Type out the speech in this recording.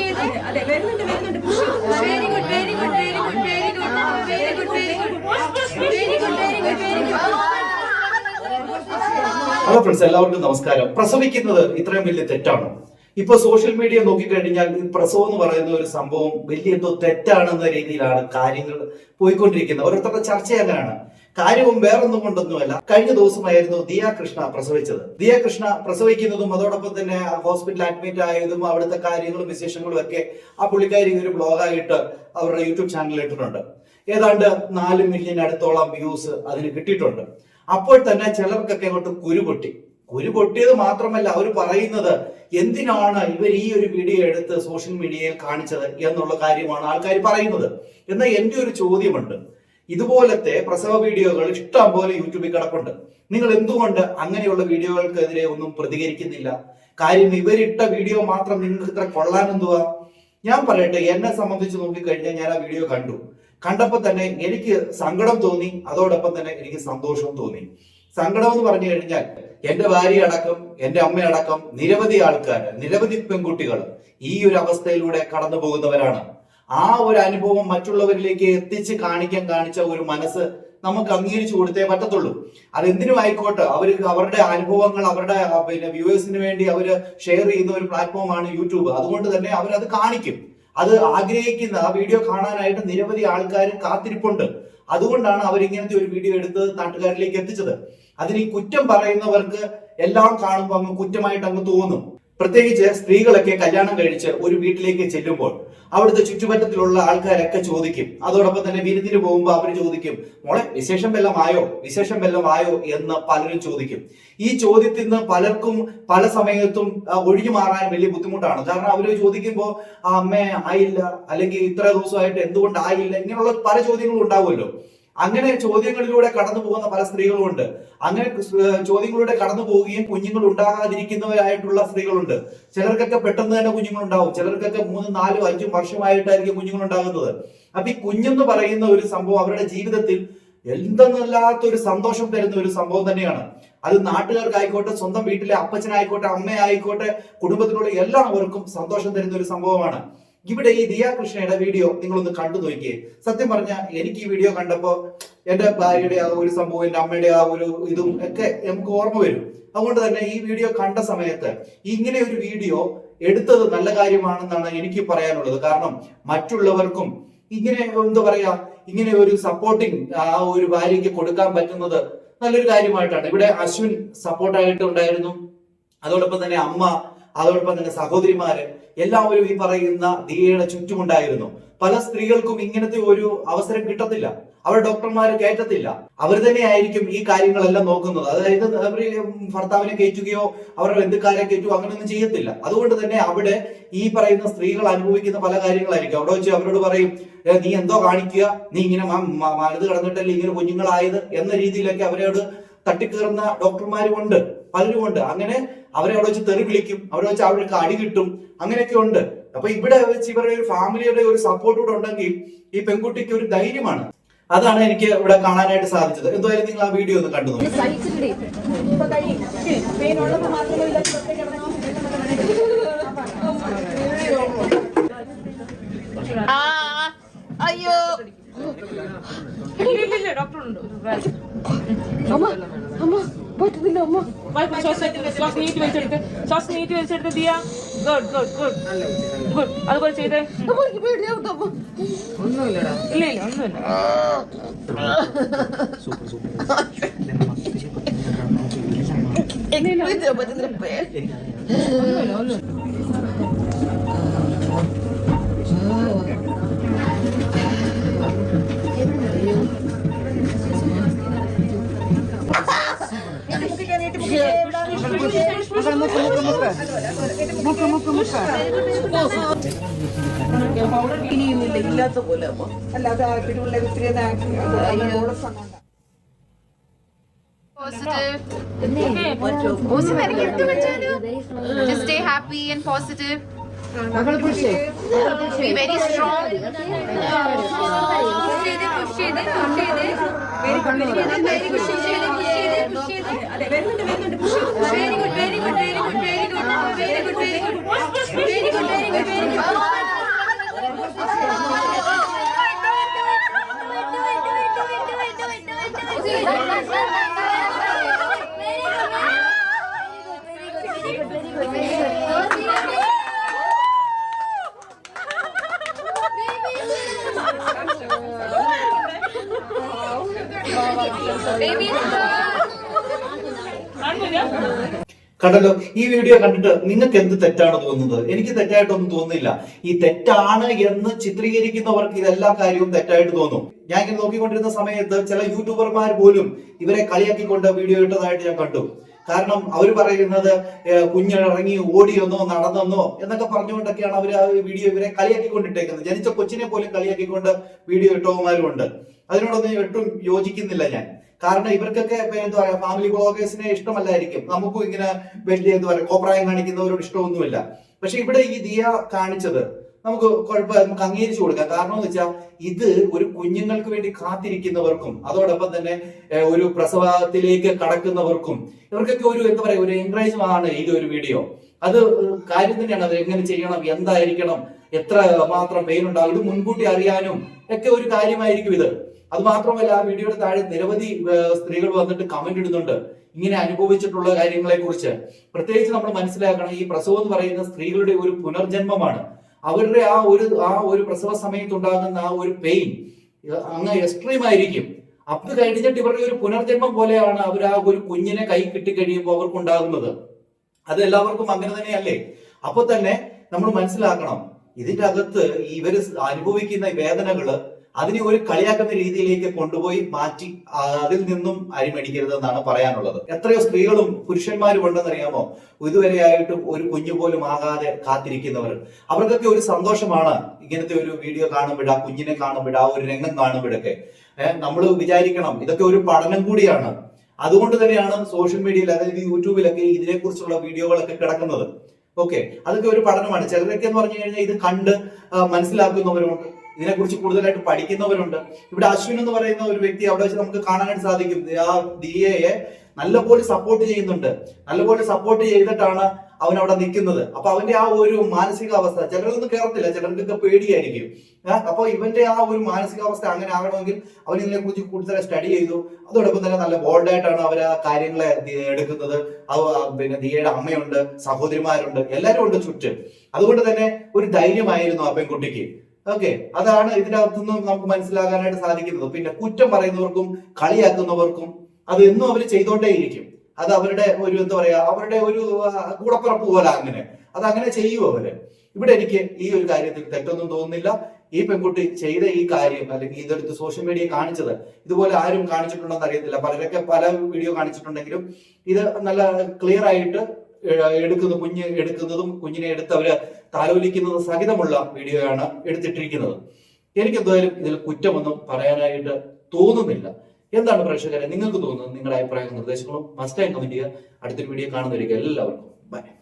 ചെയ്ത്. Very good very good very good very good very good very good very good very good very good hello friends എല്ലാവർക്കും നമസ്കാരം. പ്രസവിക്കുന്നത് ഇത്രയും വലിയ തെറ്റാണോ. ഇപ്പൊ സോഷ്യൽ മീഡിയ നോക്കിക്കഴിഞ്ഞാൽ ഈ പ്രസവം എന്ന് പറയുന്ന ഒരു സംഭവം വലിയ എന്തോ തെറ്റാണെന്ന രീതിയിലാണ് കാര്യങ്ങൾ പോയിക്കൊണ്ടിരിക്കുന്നത്. ഓരോരുത്തരുടെ ചർച്ച അങ്ങനെയാണ്. കാര്യവും വേറൊന്നും കൊണ്ടൊന്നുമല്ല. കഴിഞ്ഞ ദിവസമായിരുന്നു ദിയ കൃഷ്ണ പ്രസവിച്ചത്. ദിയ കൃഷ്ണ പ്രസവിക്കുന്നതും അതോടൊപ്പം തന്നെ ഹോസ്പിറ്റലിൽ അഡ്മിറ്റ് ആയതും അവിടുത്തെ കാര്യങ്ങളും വിശേഷങ്ങളും ഒക്കെ ആ പുള്ളിക്കാരി ഒരു ബ്ലോഗായിട്ട് അവരുടെ യൂട്യൂബ് ചാനലിൽ ഇട്ടിട്ടുണ്ട് ഏതാണ്ട് നാല് മില്യൺ അടുത്തോളം വ്യൂസ് അതിന് കിട്ടിയിട്ടുണ്ട്. അപ്പോൾ തന്നെ ചിലർക്കൊക്കെ അങ്ങോട്ട് കുരു പൊട്ടി. കുരു പൊട്ടിയത് മാത്രമല്ല അവർ പറയുന്നത് എന്തിനാണ് ഇവർ ഈ ഒരു വീഡിയോ എടുത്ത് സോഷ്യൽ മീഡിയയിൽ കാണിച്ചത് എന്നുള്ള കാര്യമാണ് ആൾക്കാർ പറയുന്നത്. എന്നാൽ എന്റെ ഒരു ചോദ്യമുണ്ട്. ഇതുപോലത്തെ പ്രസവ വീഡിയോകൾ ഇഷ്ടം പോലെ യൂട്യൂബിൽ കിടപ്പുണ്ട്. നിങ്ങൾ എന്തുകൊണ്ട് അങ്ങനെയുള്ള വീഡിയോകൾക്കെതിരെ ഒന്നും പ്രതികരിക്കുന്നില്ല? കാര്യം ഇവരിട്ട വീഡിയോ മാത്രം നിങ്ങൾക്ക് ഇത്ര കൊള്ളാൻ എന്തുവാ? ഞാൻ പറയട്ടെ എന്നെ സംബന്ധിച്ച് നോക്കിക്കഴിഞ്ഞാൽ ഞാൻ ആ വീഡിയോ കണ്ടു. കണ്ടപ്പോൾ തന്നെ എനിക്ക് സങ്കടം തോന്നി അതോടൊപ്പം തന്നെ എനിക്ക് സന്തോഷവും തോന്നി. സങ്കടം എന്ന് പറഞ്ഞു കഴിഞ്ഞാൽ എന്റെ ഭാര്യ അടക്കം എന്റെ അമ്മയടക്കം നിരവധി ആൾക്കാർ നിരവധി പെൺകുട്ടികൾ ഈ ഒരു അവസ്ഥയിലൂടെ കടന്നു പോകുന്നവരാണ് ആ ഒരു അനുഭവം മറ്റുള്ളവരിലേക്ക് എത്തിച്ച് കാണിക്കാൻ കാണിച്ച ഒരു മനസ്സ് നമുക്ക് അംഗീകരിച്ചു കൊടുത്തേ പറ്റത്തുള്ളൂ. അതെന്തിനും ആയിക്കോട്ടെ അവർ അവരുടെ അനുഭവങ്ങൾ അവരുടെ പിന്നെ വ്യൂവേഴ്സിന് വേണ്ടി അവർ ഷെയർ ചെയ്യുന്ന ഒരു പ്ലാറ്റ്ഫോമാണ് യൂട്യൂബ്. അതുകൊണ്ട് തന്നെ അവരത് കാണിക്കും. അത് ആഗ്രഹിക്കുന്ന ആ വീഡിയോ കാണാനായിട്ട് നിരവധി ആൾക്കാർ കാത്തിരിപ്പുണ്ട്. അതുകൊണ്ടാണ് അവർ ഇങ്ങനത്തെ ഒരു വീഡിയോ എടുത്ത് നാട്ടുകാരിലേക്ക് എത്തിച്ചത്. അതിന് ഈ കുറ്റം പറയുന്നവർക്ക് എല്ലാം കാണുമ്പോൾ അങ്ങ് കുറ്റമായിട്ട് അങ്ങ് തോന്നും. പ്രത്യേകിച്ച് സ്ത്രീകളൊക്കെ കല്യാണം കഴിച്ച് ഒരു വീട്ടിലേക്ക് ചെല്ലുമ്പോൾ അവിടുത്തെ ചുറ്റുപറ്റത്തിലുള്ള ആൾക്കാരൊക്കെ ചോദിക്കും. അതോടൊപ്പം തന്നെ വിരുന്നിന് പോകുമ്പോൾ അവർ ചോദിക്കും മോളെ വിശേഷം വല്ലമായോ വിശേഷം വല്ലമായോ എന്ന് പലരും ചോദിക്കും. ഈ ചോദ്യത്തിൽ നിന്ന് പലർക്കും പല സമയത്തും ഒഴിഞ്ഞു മാറാൻ വലിയ ബുദ്ധിമുട്ടാണ്. കാരണം അവർ ചോദിക്കുമ്പോൾ ആ അമ്മ ആയില്ല. അല്ലെങ്കിൽ ഇത്ര ദിവസമായിട്ട് എന്തുകൊണ്ട് ആയില്ല? ഇങ്ങനെയുള്ള പല ചോദ്യങ്ങളും ഉണ്ടാവുമല്ലോ. അങ്ങനെ ചോദ്യങ്ങളിലൂടെ കടന്നു പോകുന്ന പല സ്ത്രീകളും ഉണ്ട് അങ്ങനെ ചോദ്യങ്ങളിലൂടെ കടന്നു പോവുകയും കുഞ്ഞുങ്ങൾ ഉണ്ടാകാതിരിക്കുന്നവരായിട്ടുള്ള സ്ത്രീകളുണ്ട്. ചിലർക്കൊക്കെ പെട്ടെന്ന് തന്നെ കുഞ്ഞുങ്ങൾ ഉണ്ടാവും ചിലർക്കൊക്കെ മൂന്നും നാലും അഞ്ചും വർഷമായിട്ടായിരിക്കും കുഞ്ഞുങ്ങൾ ഉണ്ടാകുന്നത് അപ്പൊ ഈ കുഞ്ഞെന്ന് പറയുന്ന ഒരു സംഭവം അവരുടെ ജീവിതത്തിൽ എന്തെന്നല്ലാത്ത ഒരു സന്തോഷം തരുന്ന ഒരു സംഭവം തന്നെയാണ്. അത് നാട്ടുകാർക്കായിക്കോട്ടെ സ്വന്തം വീട്ടിലെ അപ്പച്ചനായിക്കോട്ടെ അമ്മയായിക്കോട്ടെ കുടുംബത്തിലുള്ള എല്ലാവർക്കും സന്തോഷം തരുന്ന ഒരു സംഭവമാണ്. ഇവിടെ ഈ ദിയ കൃഷ്ണയുടെ വീഡിയോ നിങ്ങളൊന്ന് കണ്ടു നോക്കിയേ. സത്യം പറഞ്ഞ എനിക്ക് ഈ വീഡിയോ കണ്ടപ്പോ എന്റെ ഭാര്യയുടെ ആ ഒരു സംഭവം എന്റെ അമ്മയുടെ ആ ഒരു ഇതും ഒക്കെ നമുക്ക് ഓർമ്മ വരും. അതുകൊണ്ട് തന്നെ ഈ വീഡിയോ കണ്ട സമയത്ത് ഇങ്ങനെ ഒരു വീഡിയോ എടുത്തത് നല്ല കാര്യമാണെന്നാണ് എനിക്ക് പറയാനുള്ളത്. കാരണം മറ്റുള്ളവർക്കും ഇങ്ങനെ എന്താ പറയാ ഇങ്ങനെ ഒരു സപ്പോർട്ടിങ് ആ ഒരു ഭാര്യയ്ക്ക് കൊടുക്കാൻ പറ്റുന്നത് നല്ലൊരു കാര്യമായിട്ടാണ്. ഇവിടെ അശ്വിൻ സപ്പോർട്ടായിട്ട് ഉണ്ടായിരുന്നു. അതോടൊപ്പം തന്നെ അമ്മ അതോടൊപ്പം തന്നെ സഹോദരിമാര് എല്ലാവരും ഈ പറയുന്ന ദിയയുടെ ചുറ്റുമുണ്ടായിരുന്നു. പല സ്ത്രീകൾക്കും ഇങ്ങനത്തെ ഒരു അവസരം കിട്ടത്തില്ല. അവർ ഡോക്ടർമാരെ കയറ്റത്തില്ല. അവർ തന്നെയായിരിക്കും ഈ കാര്യങ്ങളെല്ലാം നോക്കുന്നത്. അതായത് അവർ ഭർത്താവിനെ കയറ്റുകയോ അവരുടെ ബന്ധുക്കാരെ കയറ്റുകയോ അങ്ങനെയൊന്നും ചെയ്യത്തില്ല. അതുകൊണ്ട് തന്നെ അവിടെ ഈ പറയുന്ന സ്ത്രീകൾ അനുഭവിക്കുന്ന പല കാര്യങ്ങളായിരിക്കും. അവിടെ വെച്ച് അവരോട് പറയും നീ എന്തോ കാണിക്കുക? നീ ഇങ്ങനെ മലത് കിടന്നിട്ടല്ലേ ഇങ്ങനെ കുഞ്ഞുങ്ങളായത്? എന്ന രീതിയിലൊക്കെ അവരോട് തട്ടിക്കേറുന്ന ഡോക്ടർമാരും ഉണ്ട് പലരും ഉണ്ട്. അങ്ങനെ അവരെ അവിടെ വെച്ച് തെറി വിളിക്കും അവരെ വെച്ച് അവർക്ക് അടി കിട്ടും അങ്ങനെയൊക്കെ ഉണ്ട്. അപ്പൊ ഇവിടെ വെച്ച് ഇവരുടെ ഒരു ഫാമിലിയുടെ ഒരു സപ്പോർട്ട് കൂടെ ഉണ്ടെങ്കിൽ ഈ പെൺകുട്ടിക്ക് ഒരു ധൈര്യമാണ്. അതാണ് എനിക്ക് ഇവിടെ കാണാനായിട്ട് സാധിച്ചത്. എന്തായാലും നിങ്ങൾ ആ വീഡിയോ ഒന്ന് കണ്ടു നോക്കി. ഡോക്ടർ ഉണ്ടോ അയ്യോ അമ്മ അമ്മ. പറ്റുന്നില്ല അമ്മ. ശ്വാസം നീട്ടി വലിച്ചെടുത്ത് ശ്വാസം നീട്ടി വലിച്ചെടുത്ത് Diya good good good good അതുപോലെ ചെയ്തേ. അമ്മ. ഇല്ല ഇല്ല ഒന്നുമില്ല. പറ്റുന്നില്ല പേടി ഒന്നുമില്ല ഒന്നുമില്ല. Positive just stay happy and positive be very strong. Push ചെയ്ത് push ചെയ്ത് push ചെയ്ത്. Very good. Very good very good. Push ചെയ്ത് push ചെയ്ത് push പുഷ് വരുന്നുണ്ട് push ചെയ്ത്. Very good very good very good very good very good very good very good very good very കാണുന്നില്ല കണ്ടല്ലോ ഈ വീഡിയോ കണ്ടിട്ട് നിങ്ങൾക്ക് എന്ത് തെറ്റാണ് തോന്നുന്നത്? എനിക്ക് തെറ്റായിട്ടൊന്നും തോന്നുന്നില്ല. ഈ തെറ്റാണ് എന്ന് ചിത്രീകരിക്കുന്നവർക്ക് ഇതെല്ലാ കാര്യവും തെറ്റായിട്ട് തോന്നും. ഞാൻ ഇങ്ങനെ നോക്കിക്കൊണ്ടിരുന്ന സമയത്ത് ചില യൂട്യൂബർമാർ പോലും ഇവരെ കളിയാക്കിക്കൊണ്ട് വീഡിയോ ഇട്ടതായിട്ട് ഞാൻ കണ്ടു. കാരണം അവർ പറയുന്നത് കുഞ്ഞിറങ്ങി ഓടിയെന്നോ നടന്നെന്നോ എന്നൊക്കെ പറഞ്ഞുകൊണ്ടൊക്കെയാണ് അവർ ആ വീഡിയോ ഇവരെ കളിയാക്കിക്കൊണ്ടിട്ടേക്കുന്നത്. ജനിച്ച കൊച്ചിനെ പോലും കളിയാക്കിക്കൊണ്ട് വീഡിയോ ഇട്ടവന്മാരും ഉണ്ട് അതിനോടൊന്നും ഒട്ടും യോജിക്കുന്നില്ല ഞാൻ. കാരണം ഇവർക്കൊക്കെ എന്താ പറയാ ഫാമിലി ബ്ലോഗേഴ്സിനെ ഇഷ്ടമല്ലായിരിക്കും. നമുക്കും ഇങ്ങനെ വലിയ എന്താ പറയാ കോപ്രായം കാണിക്കുന്നവരോട് ഇഷ്ടമൊന്നുമില്ല. പക്ഷെ ഇവിടെ ഈ ദിയ കാണിച്ചത് നമുക്ക് കുഴപ്പം നമുക്ക് അംഗീകരിച്ചു കൊടുക്കാം. കാരണം എന്ന് വെച്ചാൽ ഇത് ഒരു കുഞ്ഞുങ്ങൾക്ക് വേണ്ടി കാത്തിരിക്കുന്നവർക്കും അതോടൊപ്പം തന്നെ ഒരു പ്രസവത്തിലേക്ക് കടക്കുന്നവർക്കും ഇവർക്കൊക്കെ ഒരു എന്താ പറയാ ഒരു എൻകറേജ് ആണ് ഈ ഒരു വീഡിയോ അത് കാര്യം തന്നെയാണ്. അത് എങ്ങനെ ചെയ്യണം എന്തായിരിക്കണം എത്ര മാത്രം പെയിൻ ഉണ്ടാകും ഇത് മുൻകൂട്ടി അറിയാനും ഒക്കെ ഒരു കാര്യമായിരിക്കും ഇത്. അത് മാത്രമല്ല ആ വീഡിയോയുടെ താഴെ നിരവധി സ്ത്രീകൾ വന്നിട്ട് കമന്റ് ഇടുന്നുണ്ട്. ഇങ്ങനെ അനുഭവിച്ചിട്ടുള്ള കാര്യങ്ങളെ കുറിച്ച് പ്രത്യേകിച്ച് നമ്മൾ മനസ്സിലാക്കണം ഈ പ്രസവം എന്ന് പറയുന്ന സ്ത്രീകളുടെ ഒരു പുനർജന്മമാണ്. അവരുടെ ആ ഒരു ആ ഒരു പ്രസവ സമയത്ത് ഉണ്ടാകുന്ന ആ ഒരു പെയിൻ അങ്ങ് എക്സ്ട്രീം ആയിരിക്കും. അത് കഴിഞ്ഞിട്ട് ഇവരുടെ ഒരു പുനർജന്മം പോലെയാണ് അവർ ആ ഒരു കുഞ്ഞിനെ കൈ അവർക്ക് ഉണ്ടാകുന്നത് അത് എല്ലാവർക്കും അങ്ങനെ തന്നെയല്ലേ? അപ്പൊ തന്നെ നമ്മൾ മനസ്സിലാക്കണം ഇതിന്റെ അകത്ത് ഇവർ അനുഭവിക്കുന്ന വേദനകൾ അതിനെ ഒരു കളിയാക്കുന്ന രീതിയിലേക്ക് കൊണ്ടുപോയി മാറ്റി അതിൽ നിന്നും അരിമടിക്കരുത് എന്നാണ് പറയാനുള്ളത്. എത്രയോ സ്ത്രീകളും പുരുഷന്മാരും ഉണ്ടെന്നറിയാമോ ഇതുവരെയായിട്ടും ഒരു കുഞ്ഞു പോലും ആകാതെ കാത്തിരിക്കുന്നവർ. അവർക്കൊക്കെ ഒരു സന്തോഷമാണ് ഇങ്ങനത്തെ ഒരു വീഡിയോ കാണുമ്പോൾ കുഞ്ഞിനെ കാണുമ്പോൾ ഒരു രംഗം കാണുമ്പോഴൊക്കെ. നമ്മൾ വിചാരിക്കണം ഇതൊക്കെ ഒരു പഠനം കൂടിയാണ്. അതുകൊണ്ട് തന്നെയാണ് സോഷ്യൽ മീഡിയയിൽ അതായത് യൂട്യൂബിലൊക്കെ ഇതിനെക്കുറിച്ചുള്ള വീഡിയോകളൊക്കെ കിടക്കുന്നത്. ഓക്കെ അതൊക്കെ ഒരു പഠനമാണ്. ചിലരൊക്കെ എന്ന് പറഞ്ഞു കഴിഞ്ഞാൽ ഇത് കണ്ട് മനസ്സിലാക്കുന്നവരുണ്ട് ഇതിനെക്കുറിച്ച് കൂടുതലായിട്ട് പഠിക്കുന്നവരുണ്ട്. ഇവിടെ അശ്വിൻ എന്ന് പറയുന്ന ഒരു വ്യക്തി അവിടെ വെച്ച് നമുക്ക് കാണാനായിട്ട് സാധിക്കും. ആ ദിയയെ നല്ലപോലെ സപ്പോർട്ട് ചെയ്യുന്നുണ്ട്. നല്ലപോലെ സപ്പോർട്ട് ചെയ്തിട്ടാണ് അവൻ അവിടെ നിൽക്കുന്നത്. അപ്പൊ അവന്റെ ആ ഒരു മാനസികാവസ്ഥ ചിലരൊന്നും കേറത്തില്ല. ചിലർക്കൊക്കെ പേടിയായിരിക്കും. അപ്പൊ ഇവന്റെ ആ ഒരു മാനസികാവസ്ഥ അങ്ങനെ ആകണമെങ്കിൽ അവൻ ഇതിനെ കുറിച്ച് കൂടുതൽ സ്റ്റഡി ചെയ്തു. അതോടൊപ്പം തന്നെ നല്ല ബോൾഡായിട്ടാണ് അവർ ആ കാര്യങ്ങളെ എടുക്കുന്നത്. അത് പിന്നെ ദിയയുടെ അമ്മയുണ്ട് സഹോദരിമാരുണ്ട് എല്ലാവരും ഉണ്ട് ചുറ്റും. അതുകൊണ്ട് തന്നെ ഒരു ധൈര്യമായിരുന്നു ആ പെൺകുട്ടിക്ക്. ഓക്കെ അതാണ് ഇതിനകത്തുനിന്ന് നമുക്ക് മനസ്സിലാകാനായിട്ട് സാധിക്കുന്നത്. പിന്നെ കുറ്റം പറയുന്നവർക്കും കളിയാക്കുന്നവർക്കും അത് എന്നും അവർ ചെയ്തോണ്ടേയിരിക്കും. അത് അവരുടെ ഒരു എന്താ പറയാ അവരുടെ ഒരു കൂടപ്പുറപ്പ് പോലെ അങ്ങനെ. അത് അങ്ങനെ ചെയ്യും അവർ. ഇവിടെ എനിക്ക് ഈ ഒരു കാര്യത്തിൽ തെറ്റൊന്നും തോന്നുന്നില്ല. ഈ പെൺകുട്ടി ചെയ്ത ഈ കാര്യം അല്ലെങ്കിൽ ഇതെടുത്ത് സോഷ്യൽ മീഡിയ കാണിച്ചത് ഇതുപോലെ ആരും കാണിച്ചിട്ടുണ്ടോ എന്ന് അറിയത്തില്ല. പലരൊക്കെ പല വീഡിയോ കാണിച്ചിട്ടുണ്ടെങ്കിലും ഇത് നല്ല ക്ലിയർ ആയിട്ട് എടുക്കുന്ന കുഞ്ഞ് എടുക്കുന്നതും കുഞ്ഞിനെ എടുത്ത് അവർ താലോലിക്കുന്നതും സഹിതമുള്ള വീഡിയോയാണ് എടുത്തിട്ടിരിക്കുന്നത്. എനിക്ക് എന്തായാലും ഇതിൽ കുറ്റമൊന്നും പറയാനായിട്ട് തോന്നുന്നില്ല. എന്താണ് പ്രേക്ഷകരെ നിങ്ങൾക്ക് തോന്നുന്നത്? നിങ്ങളുടെ അഭിപ്രായവും നിർദ്ദേശങ്ങളും മസ്റ്റായി കമന്റ് ചെയ്യുക. അടുത്തൊരു വീഡിയോ കാണുന്നവരിക്കും എല്ലാവർക്കും ബൈ